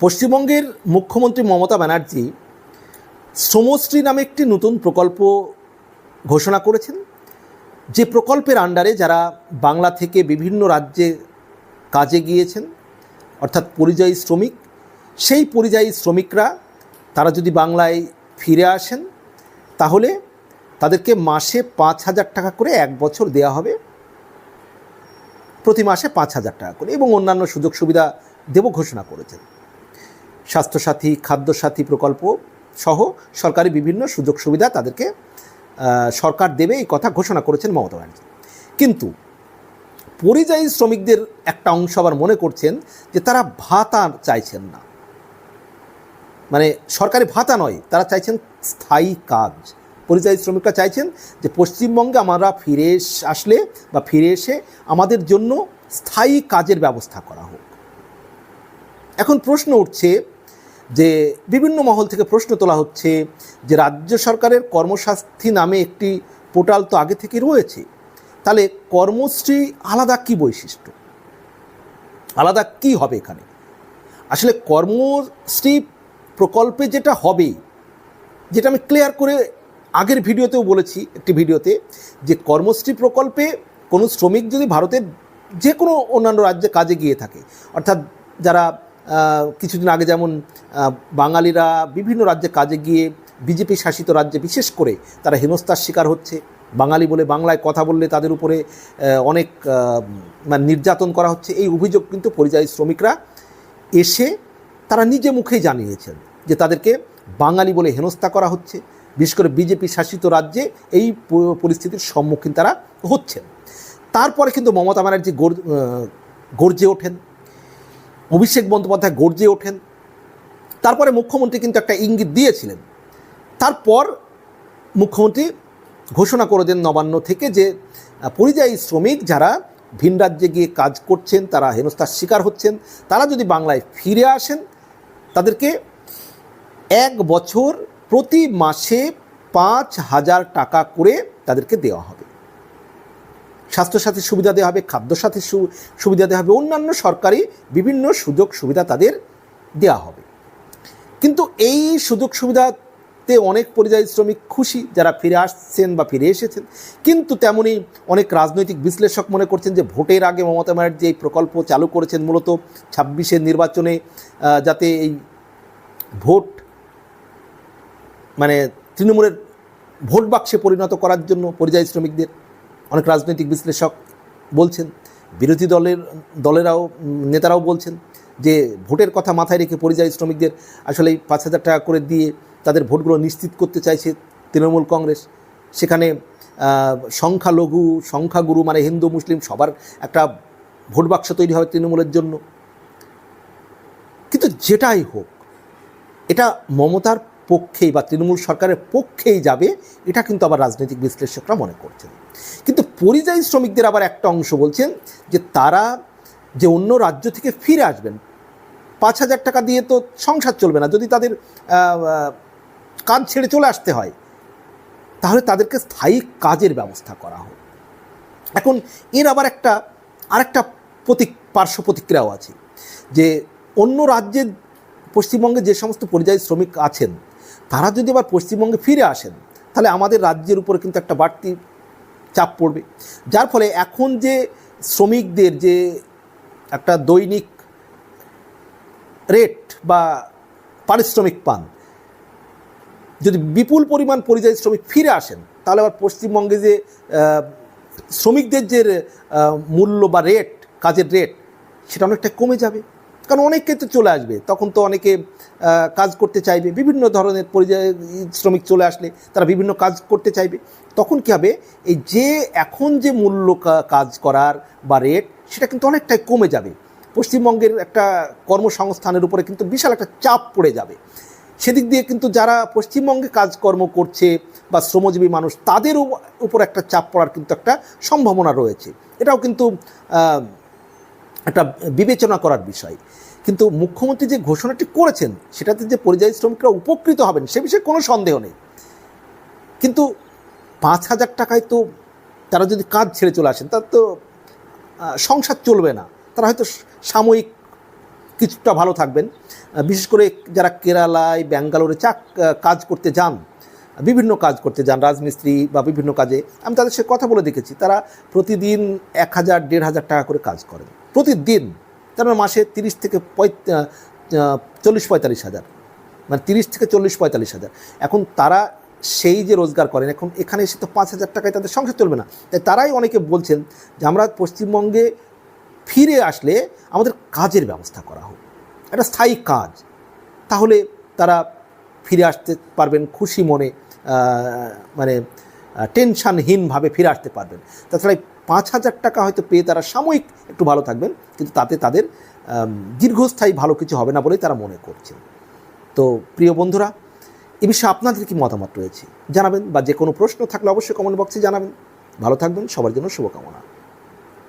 পশ্চিমবঙ্গের মুখ্যমন্ত্রী মমতা ব্যানার্জি শ্রমশ্রী নামে একটি নতুন প্রকল্প ঘোষণা করেছেন। যে প্রকল্পের আন্ডারে যারা বাংলা থেকে বিভিন্ন রাজ্যে কাজে গিয়েছেন, অর্থাৎ পরিযায়ী শ্রমিক, সেই পরিযায়ী শ্রমিকরা তারা যদি বাংলায় ফিরে আসেন, তাহলে তাদেরকে মাসে পাঁচ হাজার টাকা করে এক বছর দেওয়া হবে। প্রতি মাসে পাঁচ হাজার টাকা করে এবং অন্যান্য সুযোগ সুবিধা দেব ঘোষণা করেছেন। স্বাস্থ্যসাথী, খাদ্যসাথী প্রকল্প সহ সরকারি বিভিন্ন সুযোগ সুবিধা তাদেরকে সরকার দেবে এই কথা ঘোষণা করেছেন মমতা ব্যানার্জি। কিন্তু পরিযায়ী শ্রমিকদের একটা অংশ আবার মনে করছেন যে তারা ভাতা চাইছেন না। মানে সরকারি ভাতা নয়, তারা চাইছেন স্থায়ী কাজ। পরিযায়ী শ্রমিকরা চাইছেন যে পশ্চিমবঙ্গে আমরা ফিরে আসলে বা ফিরে এসে আমাদের জন্য স্থায়ী কাজের ব্যবস্থা করা হোক। এখন প্রশ্ন উঠছে যে বিভিন্ন মহল থেকে প্রশ্ন তোলা হচ্ছে যে রাজ্য সরকারের কর্মসাস্থী নামে একটি পোর্টাল তো আগে থেকে রয়েছে। তাহলে কর্মশ্রী আলাদা কি বৈশিষ্ট্য? আলাদা কি হবে এখানে? আসলে কর্মশ্রী প্রকল্পে যেটা হবে, যেটা আমি ক্লিয়ার করে আগের ভিডিওতেও বলেছি, একটি ভিডিওতে, যে কর্মশ্রী প্রকল্পে কোনো শ্রমিক যদি ভারতের যে কোনো অন্যান্য রাজ্যে কাজে গিয়ে থাকে, অর্থাৎ যারা কিছুদিন আগে যেমন বাঙালিরা বিভিন্ন রাজ্যে কাজে গিয়ে বিজেপি শাসিত রাজ্যে বিশেষ করে তারা হেনস্থার শিকার হচ্ছে। বাঙালি বলে বাংলায় কথা বললে তাদের উপরে অনেক মানে নির্যাতন করা হচ্ছে। এই অভিযোগ কিন্তু পরিযায়ী শ্রমিকরা এসে তারা নিজে মুখেই জানিয়েছেন যে তাদেরকে বাঙালি বলে হেনস্থা করা হচ্ছে। বিশেষ করে বিজেপি শাসিত রাজ্যে এই পরিস্থিতির সম্মুখীন তারা হচ্ছেন। তারপরে কিন্তু মমতা ব্যানার্জি গর- গর্জে ওঠেন। অভিষেক বন্দ্যোপাধ্যায় গর্জে ওঠেন। তারপরে মুখ্যমন্ত্রী কিন্তু একটা ইঙ্গিত দিয়েছিলেন। তারপর মুখ্যমন্ত্রী ঘোষণা করে দেন নবান্ন থেকে যে, পরিযায়ী শ্রমিক যারা ভিন রাজ্যে গিয়ে কাজ করছেন, তারা হেনস্থার শিকার হচ্ছেন, তারা যদি বাংলায় ফিরে আসেন, তাদেরকে এক বছর প্রতি মাসে পাঁচ হাজার টাকা করে তাদেরকে দেওয়া হবে। স্বাস্থ্যসাথী সুবিধা দেওয়া হবে খাদ্যসাথী সু- সুবিধা দেওয়া হবে, অন্যান্য সরকারি বিভিন্ন সুযোগ সুবিধা তাদের দেওয়া হবে। কিন্তু এই সুযোগ সুবিধাতে অনেক পরিযায়ী শ্রমিক খুশি যারা ফিরে আসছেন বা ফিরে এসেছেন। কিন্তু তেমনি অনেক রাজনৈতিক বিশ্লেষক মনে করছেন যে ভোটের আগে মমতা ব্যানার্জি এই প্রকল্প চালু করেছেন মূলত ছাব্বিশের নির্বাচনে যাতে এই ভোট মানে তৃণমূলের ভোট বাক্সে পরিণত করার জন্য পরিযায়ী শ্রমিকদের অনেক রাজনৈতিক বিশ্লেষক বলছেন, বিরোধী দলের, দলেরাও, নেতারাও বলছেন যে ভোটের কথা মাথায় রেখে পরিযায়ী শ্রমিকদের আসলে পাঁচ হাজার টাকা করে দিয়ে তাদের ভোটগুলো নিশ্চিত করতে চাইছে তৃণমূল কংগ্রেস। সেখানে সংখ্যালঘু, সংখ্যাগুরু মানে হিন্দু, মুসলিম সবার একটা ভোট বাক্স তৈরি হবে তৃণমূলের জন্য। কিন্তু যেটাই হোক, এটা মমতার পক্ষেই বা তৃণমূল সরকারের পক্ষেই যাবে, এটা কিন্তু আবার রাজনৈতিক বিশ্লেষকরা মনে করছেন। কিন্তু পরিযায়ী শ্রমিকদের আবার একটা অংশ বলছেন যে তারা যে অন্য রাজ্য থেকে ফিরে আসবেন, পাঁচ হাজার টাকা দিয়ে তো সংসার চলবে না, যদি তাদের কাজ ছেড়ে চলে আসতে হয়, তাহলে তাদেরকে স্থায়ী কাজের ব্যবস্থা করা হোক। এখন এর আবার একটা, আরেকটা প্রতিক, পার্শ্ব প্রতিক্রিয়াও আছে যে অন্য রাজ্যে পশ্চিমবঙ্গে যে সমস্ত পরিযায়ী শ্রমিক আছেন তারা যদি আবার পশ্চিমবঙ্গে ফিরে আসেন, তাহলে আমাদের রাজ্যের উপরে কিন্তু একটা বাড়তি চাপ পড়বে। যার ফলে এখন যে শ্রমিকদের যে একটা দৈনিক রেট বা পারিশ্রমিক পান, যদি বিপুল পরিমাণ পরিযায়ী শ্রমিক ফিরে আসেন, তাহলে আবার পশ্চিমবঙ্গে যে শ্রমিকদের যে মূল্য বা রেট কাজের রেট সেটা অনেকটা কমে যাবে। কারণ অনেকে তো চলে আসবে। তখন তো অনেকে কাজ করতে চাইবে, বিভিন্ন ধরনের পরিযায়ী শ্রমিক চলে আসলে তারা বিভিন্ন কাজ করতে চাইবে। তখন কী হবে? এই যে এখন যে মূল্য কাজ করার বা রেট সেটা কিন্তু অনেকটাই কমে যাবে। পশ্চিমবঙ্গের একটা কর্মসংস্থানের উপরে কিন্তু বিশাল একটা চাপ পড়ে যাবে। সেদিক দিয়ে কিন্তু যারা পশ্চিমবঙ্গে কাজকর্ম করছে বা শ্রমজীবী মানুষ, তাদের উপর একটা চাপ পড়ার কিন্তু একটা সম্ভাবনা রয়েছে। এটাও কিন্তু একটা বিবেচনা করার বিষয়। কিন্তু মুখ্যমন্ত্রী যে ঘোষণাটি করেছেন, সেটাতে যে পরিযায়ী শ্রমিকরা উপকৃত হবেন, সে বিষয়ে কোনো সন্দেহ নেই। কিন্তু পাঁচ হাজার টাকায় তো তারা যদি কাজ ছেড়ে চলে আসেন, তার তো সংসার চলবে না। তারা হয়তো সাময়িক কিছুটা ভালো থাকবেন। বিশেষ করে যারা কেরালায়, ব্যাঙ্গালোরে চাক কাজ করতে যান, বিভিন্ন কাজ করতে যান, রাজমিস্ত্রি বা বিভিন্ন কাজে, আমি তাদের সাথে কথা বলে দেখেছি, তারা প্রতিদিন এক হাজার, দেড় হাজার টাকা করে কাজ করেন। প্রতিদিন। তারা মাসে তিরিশ থেকে চল্লিশ পঁয়তাল্লিশ হাজার। মানে তিরিশ থেকে চল্লিশ পঁয়তাল্লিশ হাজার। এখন তারা সেই যে রোজগার করেন, এখন এখানে এসে তো পাঁচ হাজার টাকায় তাদের সংসার চলবে না। তাই তারাই অনেকে বলছেন যে আমরা পশ্চিমবঙ্গে ফিরে আসলে আমাদের কাজের ব্যবস্থা করা হোক। একটা স্থায়ী কাজ। তাহলে তারা ফিরে আসতে পারবেন খুশি মনে মানে টেনশনহীনভাবে ফিরে আসতে পারবেন। তাছাড়া পাঁচ হাজার টাকা হয়তো পেয়ে তারা সাময়িক একটু ভালো থাকবেন, কিন্তু তাতে তাদের দীর্ঘস্থায়ী ভালো কিছু হবে না বলেই তারা মনে করছে তো প্রিয় বন্ধুরা, এ বিষয়ে আপনাদের কি মতামত রয়েছে জানাবেন, বা যে কোনো প্রশ্ন থাকলে অবশ্যই কমেন্ট বক্সে জানাবেন। ভালো থাকবেন, সবার জন্য শুভকামনা।